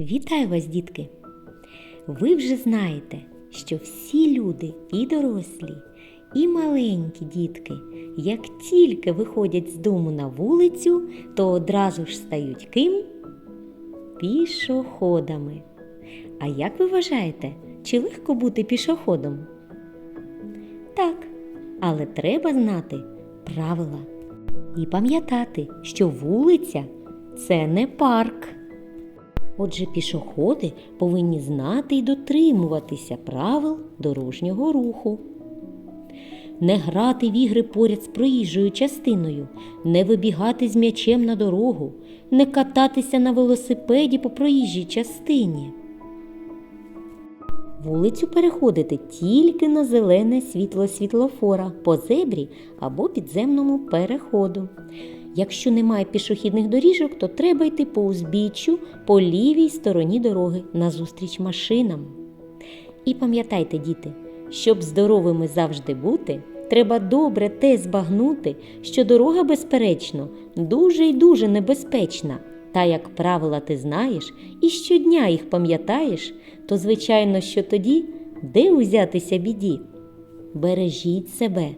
Вітаю вас, дітки! Ви вже знаєте, що всі люди, і дорослі, і маленькі дітки, як тільки виходять з дому на вулицю, то одразу ж стають ким? Пішоходами. А як ви вважаєте, чи легко бути пішоходом? Так, але треба знати правила і пам'ятати, що вулиця це не парк. Отже, пішоходи повинні знати і дотримуватися правил дорожнього руху. Не грати в ігри поряд з проїжджою частиною, не вибігати з м'ячем на дорогу, не кататися на велосипеді по проїжджій частині. Вулицю переходити тільки на зелене світло світлофора по зебрі або підземному переходу. Якщо немає пішохідних доріжок, то треба йти по узбіччю по лівій стороні дороги назустріч машинам. І пам'ятайте, діти, щоб здоровими завжди бути, треба добре те збагнути, що дорога, безперечно, дуже й дуже небезпечна. Та як правила ти знаєш і щодня їх пам'ятаєш, то звичайно, що тоді де узятися біді? Бережіть себе